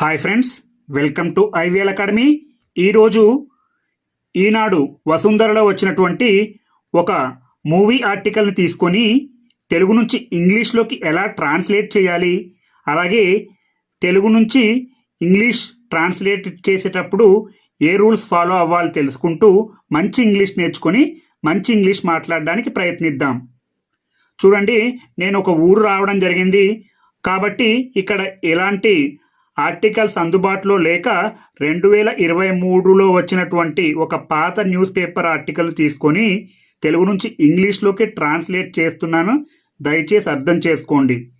Hi friends welcome to IVL academy. ఈరోజు ఈనాడు వసుంధరలో వచ్చినటువంటి ఒక మూవీ ఆర్టికల్ని తీసుకొని తెలుగు నుంచి ఇంగ్లీష్లోకి ఎలా ట్రాన్స్లేట్ చేయాలి అలాగే తెలుగు నుంచి ఇంగ్లీష్ ట్రాన్స్లేట్ చేసేటప్పుడు ఏ రూల్స్ ఫాలో అవ్వాలి తెలుసుకుంటూ మంచి ఇంగ్లీష్ నేర్చుకొని మంచి ఇంగ్లీష్ మాట్లాడడానికి ప్రయత్నిద్దాం. చూడండి నేను ఒక ఊరు రావడం జరిగింది. కాబట్టి ఇక్కడ ఎలాంటి ఆర్టికల్స్ అందుబాటులో లేక రెండు వేల ఇరవై మూడులో వచ్చినటువంటి ఒక పాత న్యూస్ పేపర్ ఆర్టికల్ తీసుకొని తెలుగు నుంచి ఇంగ్లీష్లోకి ట్రాన్స్లేట్ చేస్తున్నాను. దయచేసి అర్థం చేసుకోండి.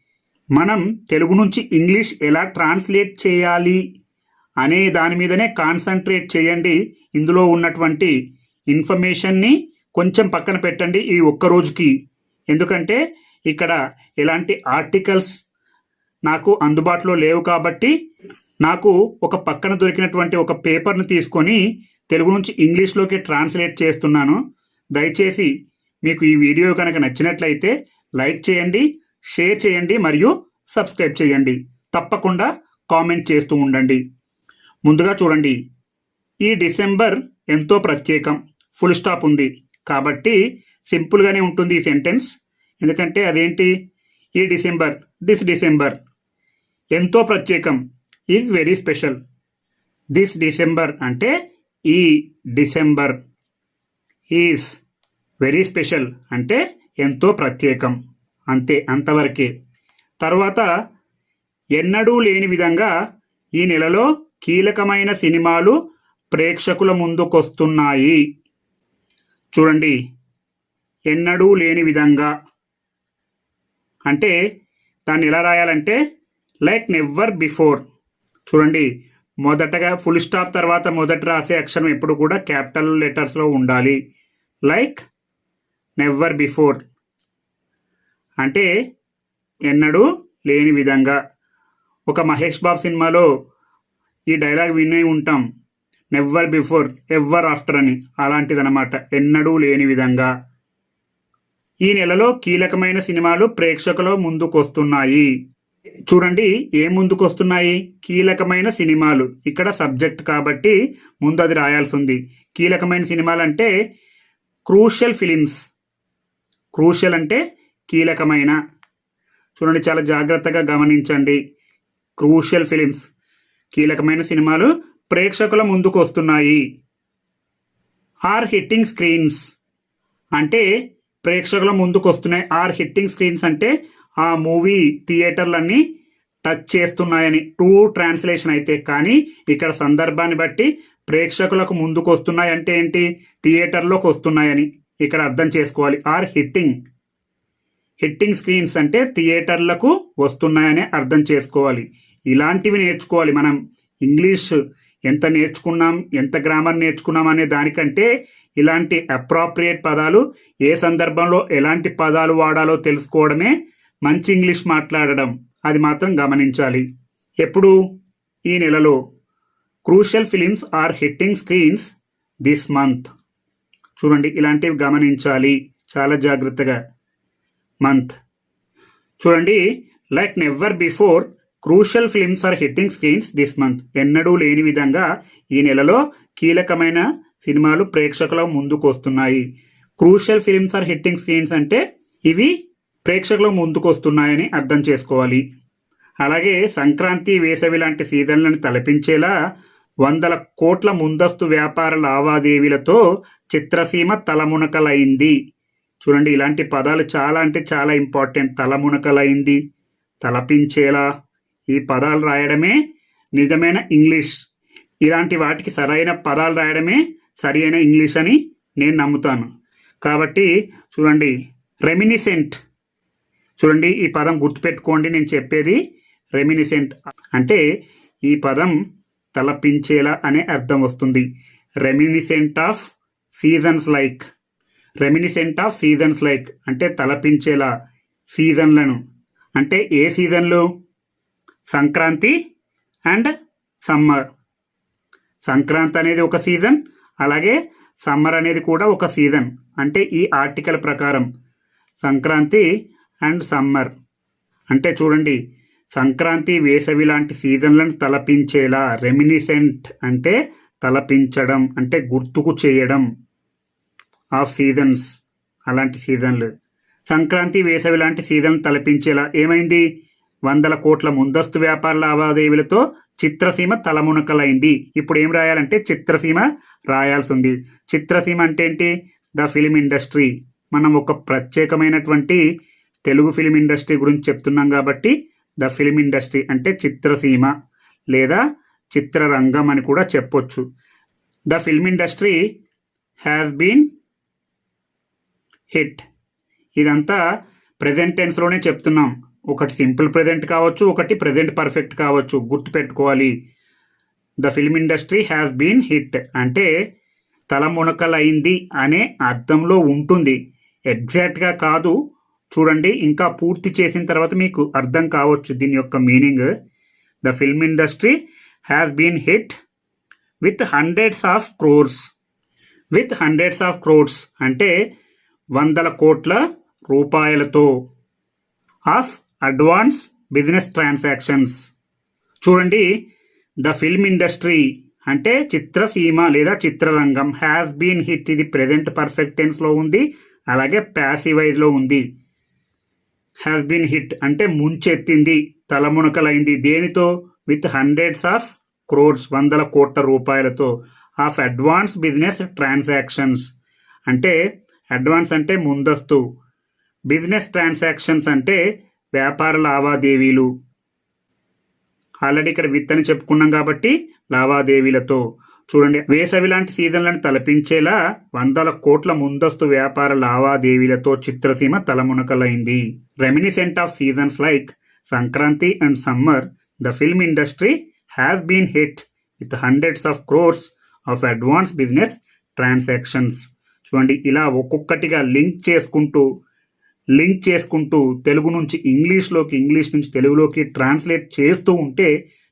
మనం తెలుగు నుంచి ఇంగ్లీష్ ఎలా ట్రాన్స్లేట్ చేయాలి అనే దాని మీదనే కాన్సన్ట్రేట్ చేయండి. ఇందులో ఉన్నటువంటి ఇన్ఫర్మేషన్ని కొంచెం పక్కన పెట్టండి ఈ ఒక్క రోజుకి. ఎందుకంటే ఇక్కడ ఎలాంటి ఆర్టికల్స్ నాకు అందుబాటులో లేవు కాబట్టి నాకు ఒక పక్కన దొరికినటువంటి ఒక పేపర్ను తీసుకొని తెలుగు నుంచి ఇంగ్లీష్లోకి ట్రాన్స్లేట్ చేస్తున్నాను. దయచేసి మీకు ఈ వీడియో కనుక నచ్చినట్లయితే లైక్ చేయండి షేర్ చేయండి మరియు సబ్స్క్రైబ్ చేయండి. తప్పకుండా కామెంట్ చేస్తూ ఉండండి. ముందుగా చూడండి. ఈ డిసెంబర్ ఎంతో ప్రత్యేకం. ఫుల్ స్టాప్ ఉంది. కాబట్టి సింపుల్గానే ఉంటుంది ఈ సెంటెన్స్. ఎందుకంటే అదేంటి? ఈ డిసెంబర్ దిస్ డిసెంబర్. ఎంతో ప్రత్యేకం. Is very special this December అంటే ఈ డిసెంబర్ ఈజ్ వెరీ స్పెషల్ అంటే ఎంతో ప్రత్యేకం. అంతే అంతవరకే. తర్వాత ఎన్నడూ లేని విధంగా ఈ నెలలో కీలకమైన సినిమాలు ప్రేక్షకుల ముందుకొస్తున్నాయి. చూడండి. ఎన్నడూ లేని విధంగా. అంటే దాన్ని ఎలా రాయాలంటే లైక్ నెవర్ బిఫోర్. చూడండి మొదటగా ఫుల్ స్టాప్ తర్వాత మొదట రాసే అక్షరం ఎప్పుడు కూడా క్యాపిటల్ లెటర్స్లో ఉండాలి. Like never before. అంటే ఎన్నడూ లేని విధంగా. ఒక మహేష్ బాబు సినిమాలో ఈ డైలాగ్ వినే ఉంటాం నెవర్ బిఫోర్ ఎవర్ ఆఫ్టర్ అని. అలాంటిదన్నమాట. ఎన్నడూ లేని విధంగా. ఈ నెలలో కీలకమైన సినిమాలు ప్రేక్షకుల ముందుకొస్తున్నాయి. చూడండి ఏ ముందుకు వస్తున్నాయి కీలకమైన సినిమాలు. ఇక్కడ సబ్జెక్ట్ కాబట్టి ముందు అది రాయాల్సి ఉంది కీలకమైన సినిమాలు అంటే క్రూషియల్ ఫిలిమ్స్. క్రూషియల్ అంటే కీలకమైన. చూడండి చాలా జాగ్రత్తగా గమనించండి. Crucial films. కీలకమైన సినిమాలు ప్రేక్షకుల ముందుకు వస్తున్నాయి ఆర్ హిట్టింగ్ స్క్రీన్స్. అంటే ప్రేక్షకుల ముందుకు వస్తున్నాయి ఆర్ హిట్టింగ్ స్క్రీన్స్ అంటే ఆ మూవీ థియేటర్లన్నీ టచ్ చేస్తున్నాయని టూ ట్రాన్స్లేషన్ అయితే. కానీ ఇక్కడ సందర్భాన్ని బట్టి ప్రేక్షకులకు ముందుకు వస్తున్నాయి అంటే ఏంటి? థియేటర్లోకి వస్తున్నాయని ఇక్కడ అర్థం చేసుకోవాలి. Are hitting. హిట్టింగ్ స్క్రీన్స్ అంటే థియేటర్లకు వస్తున్నాయని అర్థం చేసుకోవాలి. ఇలాంటివి నేర్చుకోవాలి. మనం ఇంగ్లీష్ ఎంత నేర్చుకున్నాం ఎంత గ్రామర్ నేర్చుకున్నాం అనే దానికంటే ఇలాంటి అప్రాప్రియేట్ పదాలు ఏ సందర్భంలో ఎలాంటి పదాలు వాడాలో తెలుసుకోవడమే మంచి ఇంగ్లీష్ మాట్లాడడం అది మాత్రం గమనించాలి. ఎప్పుడు? ఈ నెలలో. Crucial films are hitting screens this month. చూడండి ఇలాంటివి గమనించాలి. చాలా జాగ్రత్తగా. మంత్. చూడండి like never before crucial films are hitting screens this month. ఎన్నడూ లేని విధంగా ఈ నెలలో కీలకమైన సినిమాలు ప్రేక్షకుల ముందుకు వస్తున్నాయి. Crucial films are hitting screens అంటే ఇవి ప్రేక్షకులు ముందుకు వస్తున్నాయని అర్థం చేసుకోవాలి. అలాగే సంక్రాంతి వేసవి లాంటి సీజన్లను తలపించేలా వందల కోట్ల ముందస్తు వ్యాపార లావాదేవీలతో చిత్రసీమ తలమునకలైంది. చూడండి ఇలాంటి పదాలు చాలా అంటే చాలా ఇంపార్టెంట్. తలమునకలైంది. తలపించేలా ఈ పదాలు రాయడమే నిజమైన ఇంగ్లీష్. ఇలాంటి వాటికి సరైన పదాలు రాయడమే సరి అయిన ఇంగ్లీష్ అని నేను నమ్ముతాను. కాబట్టి చూడండి రెమినిసెంట్ చూడండి ఈ పదం గుర్తుపెట్టుకోండి నేను చెప్పేది రెమినిసెంట్ అంటే ఈ పదం తలపించేలా అనే అర్థం వస్తుంది. Reminiscent of seasons like reminiscent of seasons like అంటే తలపించేలా సీజన్లను అంటే ఏ సీజన్లు సంక్రాంతి అండ్ సమ్మర్ సంక్రాంతి అనేది ఒక సీజన్ అలాగే సమ్మర్ అనేది కూడా ఒక సీజన్ అంటే ఈ ఆర్టికల్ ప్రకారం. Sankranti and summer. అంటే చూడండి సంక్రాంతి వేసవి లాంటి సీజన్లను తలపించేలా రెమినిసెంట్ అంటే తలపించడం అంటే గుర్తుకు చేయడం ఆఫ్ సీజన్స్ అలాంటి సీజన్లు. సంక్రాంతి వేసవి లాంటి సీజన్ తలపించేలా ఏమైంది? వందల కోట్ల ముందస్తు వ్యాపార లావాదేవీలతో చిత్రసీమ తలమునకలైంది. ఇప్పుడు ఏం రాయాలంటే చిత్రసీమ రాయాల్సి ఉంది చిత్రసీమ అంటే ఏంటి? The film industry. మనం ఒక ప్రత్యేకమైనటువంటి తెలుగు ఫిలిం ఇండస్ట్రీ గురించి చెప్తున్నాం కాబట్టి ద ఫిలిం ఇండస్ట్రీ అంటే చిత్రసీమ లేదా చిత్రరంగం అని కూడా చెప్పొచ్చు. The film industry has been hit ఇదంతా ప్రజెంట్ టెన్స్లోనే చెప్తున్నాం. ఒకటి సింపుల్ ప్రజెంట్ కావచ్చు ఒకటి ప్రజెంట్ పర్ఫెక్ట్ కావచ్చు. గుర్తుపెట్టుకోవాలి. The film industry has been hit అంటే తల మునకలైంది అనే అర్థంలో ఉంటుంది. ఎగ్జాక్ట్గా కాదు చూడండి ఇంకా పూర్తి చేసిన తర్వాత మీకు అర్థం కావచ్చు దీని యొక్క meaning. The film industry has been hit with hundreds of crores with hundreds of crores అంటే వందల కోట్ల రూపాయలతో ఆఫ్ అడ్వాన్స్ బిజినెస్ ట్రాన్సాక్షన్స్ చూడండి ద ఫిల్మ్ ఇండస్ట్రీ అంటే చిత్రసీమ లేదా చిత్రరంగం హ్యాస్ బీన్ హిట్ ఇది ప్రెజెంట్ పర్ఫెక్ట్ టెన్స్లో ఉంది అలాగే ప్యాసివైజ్లో ఉంది. హ్యాస్ బీన్ హిట్ అంటే ముంచెత్తింది తలమునకలైంది దేనితో? విత్ హండ్రెడ్స్ ఆఫ్ క్రోర్స్ వందల కోట్ల రూపాయలతో. ఆఫ్ అడ్వాన్స్ బిజినెస్ ట్రాన్సాక్షన్స్ అంటే అడ్వాన్స్ అంటే ముందస్తు. బిజినెస్ ట్రాన్సాక్షన్స్ అంటే వ్యాపార లావాదేవీలు. ఆల్రెడీ ఇక్కడ విత్ అని చెప్పుకున్నాం కాబట్టి లావాదేవీలతో. చూడండి వేసవి లాంటి సీజన్లను తలపించేలా వందల కోట్ల ముందస్తు వ్యాపార లావాదేవీలతో చిత్రసీమ తలమునకలైంది. Reminiscent of seasons like Sankranti and summer the film industry has been hit with hundreds of crores of advance business transactions చూడండి ఇలా ఒక్కొక్కటిగా లింక్ చేసుకుంటూ లింక్ చేసుకుంటూ తెలుగు నుంచి ఇంగ్లీష్లోకి ఇంగ్లీష్ నుంచి తెలుగులోకి ట్రాన్స్లేట్ చేస్తూ ఉంటే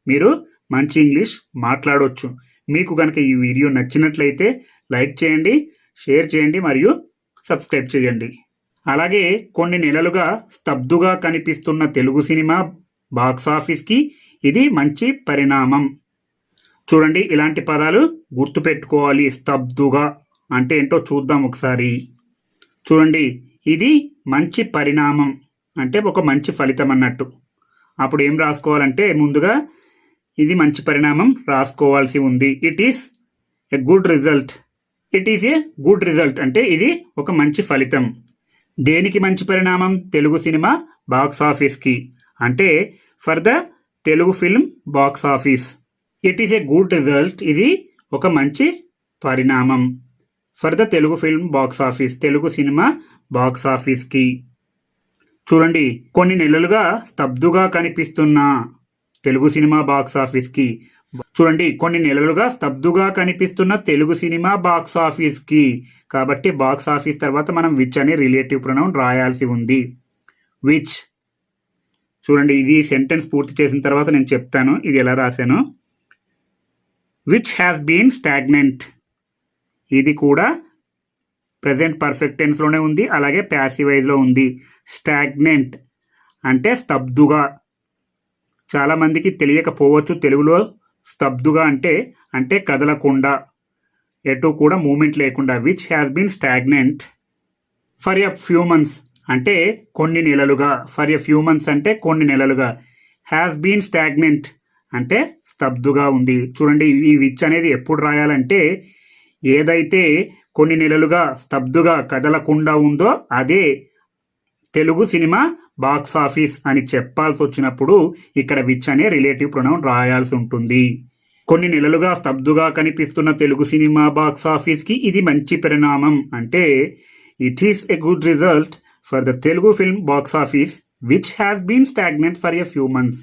మీరు మంచి ఇంగ్లీష్ మాట్లాడవచ్చు మీకు కనుక ఈ వీడియో నచ్చినట్లయితే లైక్ చేయండి షేర్ చేయండి మరియు సబ్స్క్రైబ్ చేయండి. అలాగే కొన్ని నెలలుగా స్తబ్దుగా కనిపిస్తున్న తెలుగు సినిమా బాక్స్ ఆఫీస్కి ఇది మంచి పరిణామం. చూడండి ఇలాంటి పదాలు గుర్తుపెట్టుకోవాలి. స్తబ్దుగా అంటే ఏంటో చూద్దాం ఒకసారి. చూడండి ఇది మంచి పరిణామం. అంటే ఒక మంచి ఫలితం అన్నట్టు. అప్పుడు ఏం రాసుకోవాలంటే ముందుగా ఇది మంచి పరిణామం రాసుకోవాల్సి ఉంది. It is a good result it is a good result అంటే ఇది ఒక మంచి ఫలితం. దేనికి మంచి పరిణామం? తెలుగు సినిమా బాక్స్ ఆఫీస్కి అంటే for the Telugu film box office it is a good result ఇది ఒక మంచి పరిణామం. For the Telugu film box office Telugu cinema box ఆఫీస్కి చూడండి కొన్ని నెలలుగా స్తబ్దుగా కనిపిస్తున్న. తెలుగు సినిమా బాక్స్ ఆఫీస్కి చూడండి కొన్ని నెలలుగా స్తబ్దుగా కనిపిస్తున్న తెలుగు సినిమా బాక్స్ ఆఫీస్కి కాబట్టి బాక్స్ ఆఫీస్ తర్వాత మనం విచ్ అనే రిలేటివ్ ప్రొనౌన్ రాయాల్సి ఉంది. విచ్. చూడండి ఇది సెంటెన్స్ పూర్తి చేసిన తర్వాత నేను చెప్తాను ఇది ఎలా రాశాను? Which has been stagnant. ఇది కూడా ప్రజెంట్ పర్ఫెక్ట్ టెన్స్లోనే ఉంది అలాగే ప్యాసివైజ్లో ఉంది. స్టాగ్నెంట్ అంటే స్తబ్దుగా. చాలామందికి తెలియకపోవచ్చు. తెలుగులో స్తబ్దుగా అంటే అంటే కదలకుండా. ఎటు కూడా మూమెంట్ లేకుండా. Which has been stagnant for a few months అంటే కొన్ని నెలలుగా. ఫర్ ఎ ఫ్యూ మంత్స్ అంటే కొన్ని నెలలుగా. హ్యాస్ బీన్ స్టాగ్నెంట్ అంటే స్తబ్దుగా ఉంది. చూడండి ఈ విచ్ అనేది ఎప్పుడు రాయాలంటే ఏదైతే కొన్ని నెలలుగా స్తబ్దుగా కదలకుండా ఉందో అదే తెలుగు సినిమా బాక్స్ ఆఫీస్ అని చెప్పాల్సి వచ్చినప్పుడు ఇక్కడ విచ్ అనే రిలేటివ్ ప్రొనౌన్ రాయాల్సి ఉంటుంది కొన్ని నెలలుగా స్తబ్దుగా కనిపిస్తున్న తెలుగు సినిమా బాక్స్ ఆఫీస్కి ఇది మంచి పరిణామం. అంటే it is a good result for the Telugu film box office which has been stagnant for a few months.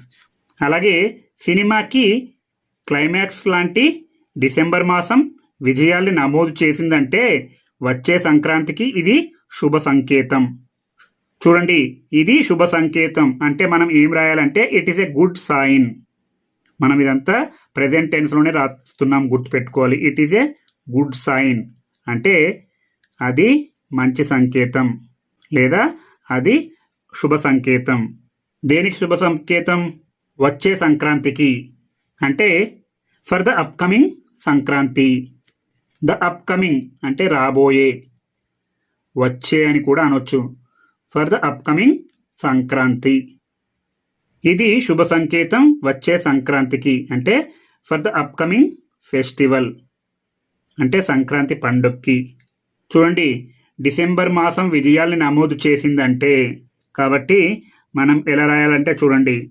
అలాగే సినిమాకి క్లైమాక్స్ లాంటి డిసెంబర్ మాసం విజయాల్ని నమోదు చేసిందంటే వచ్చే సంక్రాంతికి ఇది శుభ సంకేతం. చూడండి ఇది శుభ సంకేతం. అంటే మనం ఏం రాయాలంటే it is a good sign మనం ఇదంతా ప్రజెంట్ టెన్స్లోనే రాస్తున్నాం గుర్తుపెట్టుకోవాలి. It is a good sign అంటే అది మంచి సంకేతం. లేదా అది శుభ సంకేతం. దేనికి శుభ సంకేతం? వచ్చే సంక్రాంతికి. అంటే for the upcoming Sankranti. The upcoming అంటే రాబోయే. వచ్చే అని కూడా అనొచ్చు. ఫర్ ద అప్కమింగ్ సంక్రాంతి ఇది శుభ సంకేతం వచ్చే సంక్రాంతికి. అంటే ఫర్ ద అప్కమింగ్ ఫెస్టివల్ అంటే సంక్రాంతి పండుగకి చూడండి డిసెంబర్ మాసం విజయాల్ని నమోదు చేసిందంటే కాబట్టి మనం ఎలా రాయాలంటే చూడండి.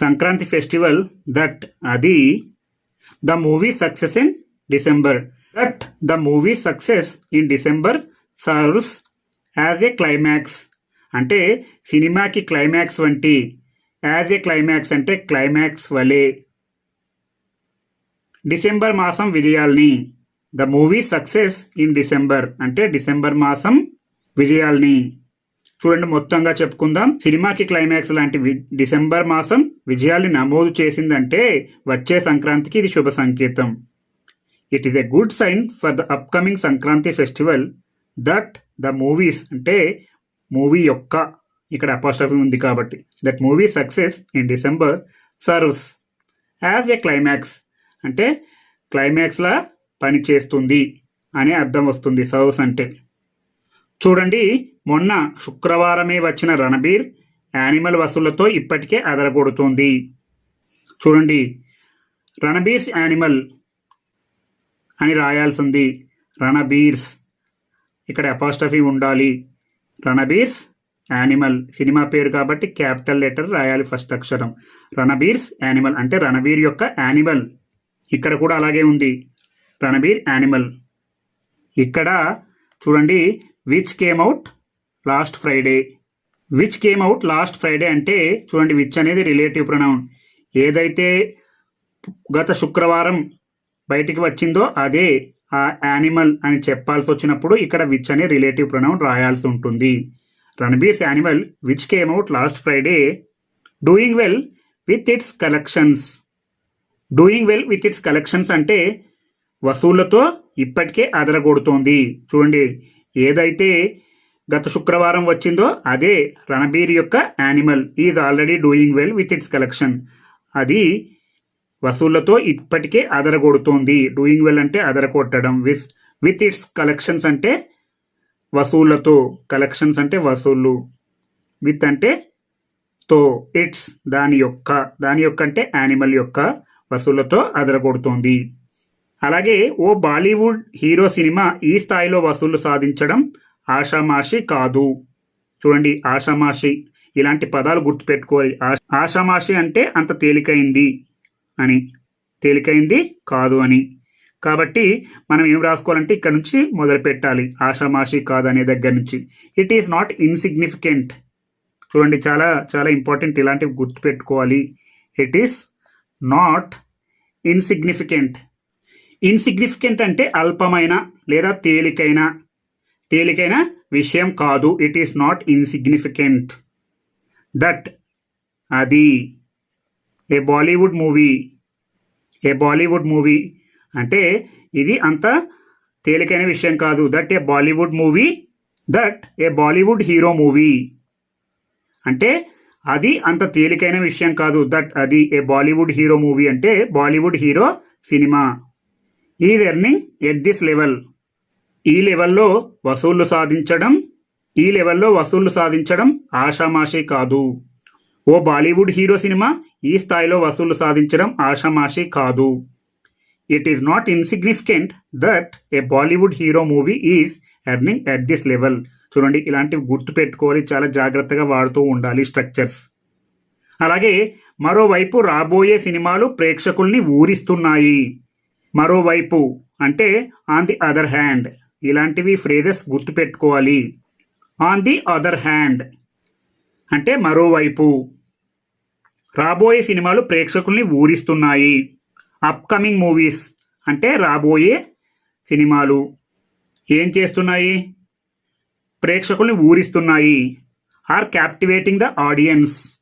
సంక్రాంతి ఫెస్టివల్ దట్ అది the movie success in December that the movie success in December serves as a climax అంటే సినిమాకి క్లైమాక్స్ వంటి యాజ్ ఏ క్లైమాక్స్ అంటే క్లైమాక్స్ వలే. డిసెంబర్ మాసం విజయాల్ని the movie success in December అంటే డిసెంబర్ మాసం విజయాల్ని. చూడండి మొత్తంగా చెప్పుకుందాం. సినిమాకి క్లైమాక్స్ లాంటి డిసెంబర్ మాసం విజయాల్ని నమోదు చేసిందంటే వచ్చే సంక్రాంతికి ఇది శుభ సంకేతం. It is a good sign for the upcoming Sankranti festival that the movies అంటే మూవీ యొక్క ఇక్కడ అపాస్ట్రఫీ ఉంది కాబట్టి. That movie success in December serves as a climax అంటే క్లైమాక్స్లా పని చేస్తుంది అనే అర్థం వస్తుంది సర్వ్స్ అంటే. చూడండి మొన్న శుక్రవారమే వచ్చిన రణబీర్ యానిమల్ వసూళ్ళతో ఇప్పటికే అదరగొడుతుంది. చూడండి రణబీర్స్ యానిమల్ అని రాయాల్సింది రణబీర్స్. ఇక్కడ అపాస్ట్రఫీ ఉండాలి. రణబీర్స్ యానిమల్ సినిమా పేరు కాబట్టి క్యాపిటల్ లెటర్ రాయాలి ఫస్ట్ అక్షరం. రణబీర్స్ యానిమల్ అంటే రణబీర్ యొక్క యానిమల్. ఇక్కడ కూడా అలాగే ఉంది. రణబీర్ యానిమల్. ఇక్కడ చూడండి which came out last Friday which came out last Friday అంటే చూడండి విచ్ అనేది రిలేటివ్ ప్రొనౌన్ ఏదైతే గత శుక్రవారం బయటికి వచ్చిందో అదే. యానిమల్ అని చెప్పాల్సి వచ్చినప్పుడు ఇక్కడ విచ్ అనే రిలేటివ్ ప్రొనౌన్ రాయాల్సి ఉంటుంది Ranbir's Animal which came out last Friday doing well with its collections doing well with its collections అంటే వసూళ్ళతో ఇప్పటికే అదరగొడుతోంది. చూడండి ఏదైతే గత శుక్రవారం వచ్చిందో అదే రణబీర్ యొక్క Animal. Is already doing well with its collection అది వసూళ్ళతో ఇప్పటికే అదరగొడుతోంది. డూయింగ్ వెల్ అంటే అదరగొట్టడం. విత్ విత్ ఇట్స్ కలెక్షన్స్ అంటే వసూళ్ళతో. కలెక్షన్స్ అంటే వసూళ్ళు విత్ అంటే తో. ఇట్స్ దాని యొక్క దాని యొక్క అంటే యానిమల్ యొక్క వసూళ్ళతో అదరగొడుతోంది. అలాగే ఓ బాలీవుడ్ హీరో సినిమా ఈ స్థాయిలో వసూళ్ళు సాధించడం ఆషామాషి కాదు. చూడండి ఆషామాషి. ఇలాంటి పదాలు గుర్తుపెట్టుకోవాలి. ఆషామాషి అంటే అంత తేలికైంది. అని తేలికైంది కాదు అని. కాబట్టి మనం ఏం రాసుకోవాలంటే ఇక్కడ నుంచి మొదలు పెట్టాలి. ఆషామాషి కాదు అనే దగ్గర నుంచి. ఇట్ ఈస్ నాట్ ఇన్సిగ్నిఫికెంట్ చూడండి చాలా చాలా ఇంపార్టెంట్ ఇలాంటివి గుర్తుపెట్టుకోవాలి. It is not insignificant insignificant అంటే అల్పమైన లేదా తేలికైన. తేలికైన విషయం కాదు. It is not insignificant that అది. A Bollywood movie? A Bollywood movie? అంటే ఇది అంత తేలికైన విషయం కాదు. That a Bollywood movie that a Bollywood hero movie. అంటే అది అంత తేలికైన విషయం కాదు. దట్ అది ఏ బాలీవుడ్ హీరో మూవీ అంటే Bollywood hero cinema. Is earning at this level. ఈ లెవెల్లో వసూళ్ళు సాధించడం ఈ లెవెల్లో వసూళ్ళు సాధించడం ఆషామాషి కాదు. ఓ బాలీవుడ్ హీరో సినిమా ఈ స్థాయిలో వసూళ్ళు సాధించడం ఆషామాషి కాదు. It is not insignificant that a Bollywood hero movie is earning at this level చూడండి ఇలాంటివి గుర్తు పెట్టుకోవాలి చాలా జాగ్రత్తగా వాడుతూ ఉండాలి స్ట్రక్చర్స్ అలాగే మరోవైపు రాబోయే సినిమాలు ప్రేక్షకుల్ని ఊరిస్తున్నాయి. మరోవైపు అంటే ఆన్ ది అదర్ హ్యాండ్ ఇలాంటివి ఫ్రేజెస్ గుర్తుపెట్టుకోవాలి ఆన్ ది అదర్ హ్యాండ్ అంటే మరోవైపు. రాబోయే సినిమాలు ప్రేక్షకుల్ని ఊరిస్తున్నాయి. అప్కమింగ్ మూవీస్ అంటే రాబోయే సినిమాలు. ఏం చేస్తున్నాయి? ప్రేక్షకుల్ని ఊరిస్తున్నాయి. Are captivating the audience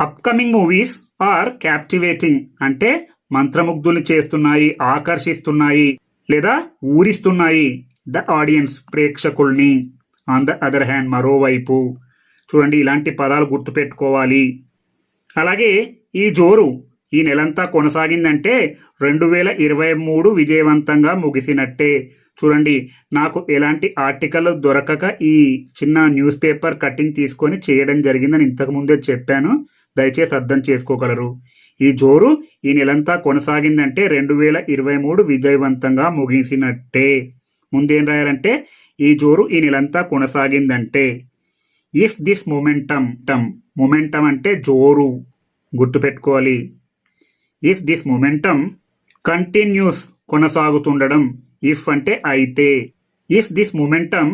upcoming movies are captivating అంటే మంత్రముగ్ధులు చేస్తున్నాయి ఆకర్షిస్తున్నాయి లేదా ఊరిస్తున్నాయి ద ఆడియన్స్ ప్రేక్షకుల్ని. ఆన్ ద అదర్ హ్యాండ్ మరోవైపు. చూడండి ఇలాంటి పదాలు గుర్తుపెట్టుకోవాలి. అలాగే ఈ జోరు ఈ నెలంతా కొనసాగిందంటే రెండు వేల ఇరవై మూడు విజయవంతంగా ముగిసినట్టే. చూడండి నాకు ఎలాంటి ఆర్టికల్ దొరకక ఈ చిన్న న్యూస్ పేపర్ కటింగ్ తీసుకొని చేయడం జరిగిందని ఇంతకు ముందే చెప్పాను. దయచేసి అర్థం చేసుకోగలరు. ఈ జోరు ఈ నెలంతా కొనసాగిందంటే రెండు వేల ఇరవై మూడు విజయవంతంగా ముగిసినట్టే. ముందేం రాయాలంటే ఈ జోరు ఈ నెలంతా కొనసాగిందంటే. ఇఫ్ దిస్ మొమెంటమ్ టమ్ మొమెంటమ్ అంటే జోరు గుర్తుపెట్టుకోవాలి. ఇఫ్ దిస్ మొమెంటమ్ కంటిన్యూస్ కొనసాగుతుండడం ఇఫ్ అంటే అయితే. ఇఫ్ దిస్ మొమెంటమ్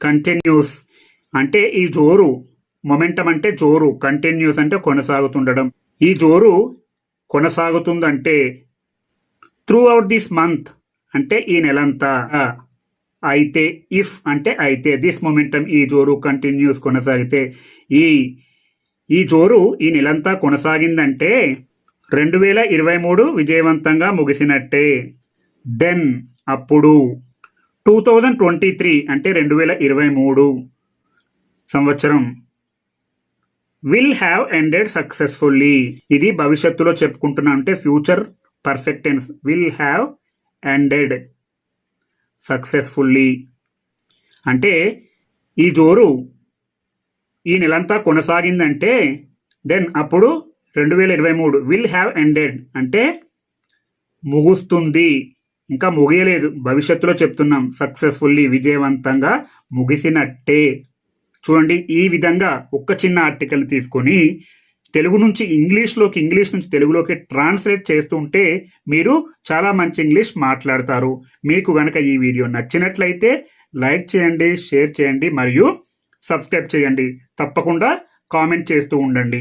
కంటిన్యూస్ అంటే ఈ జోరు మొమెంటం అంటే జోరు కంటిన్యూస్ అంటే కొనసాగుతుండడం. ఈ జోరు కొనసాగుతుందంటే త్రూ అవుట్ దిస్ మంత్ అంటే ఈ నెలంతా అయితే ఇఫ్ అంటే అయితే. దిస్ మొమెంటం ఈ జోరు కంటిన్యూస్ కొనసాగితే ఈ ఈ జోరు ఈ నెలంతా కొనసాగిందంటే రెండు వేల ఇరవై మూడు విజయవంతంగా ముగిసినట్టే. దెన్ అప్పుడు టూ థౌజండ్ ట్వంటీ త్రీ అంటే రెండు వేల ఇరవై మూడు సంవత్సరం. విల్ హ్యావ్ ఎండెడ్ సక్సెస్ఫుల్లీ ఇది భవిష్యత్తులో చెప్పుకుంటున్నా అంటే future perfect tense will have ended successfully అంటే ఈ జోరు ఈ నెలంతా కొనసాగిందంటే దెన్ అప్పుడు రెండు వేల ఇరవై మూడు విల్ హ్యావ్ ఎండెడ్ అంటే ముగుస్తుంది. ఇంకా ముగియలేదు. భవిష్యత్తులో చెప్తున్నాం సక్సెస్ఫుల్లీ విజయవంతంగా ముగిసినట్టే. చూడండి ఈ విధంగా ఒక్క చిన్న ఆర్టికల్ తీసుకొని తెలుగు నుంచి ఇంగ్లీష్లోకి ఇంగ్లీష్ నుంచి తెలుగులోకి ట్రాన్స్లేట్ చేస్తుంటే మీరు చాలా మంచి ఇంగ్లీష్ మాట్లాడతారు. మీకు గనక ఈ వీడియో నచ్చినట్లయితే లైక్ చేయండి షేర్ చేయండి మరియు సబ్స్క్రైబ్ చేయండి. తప్పకుండా కామెంట్ చేస్తూ ఉండండి.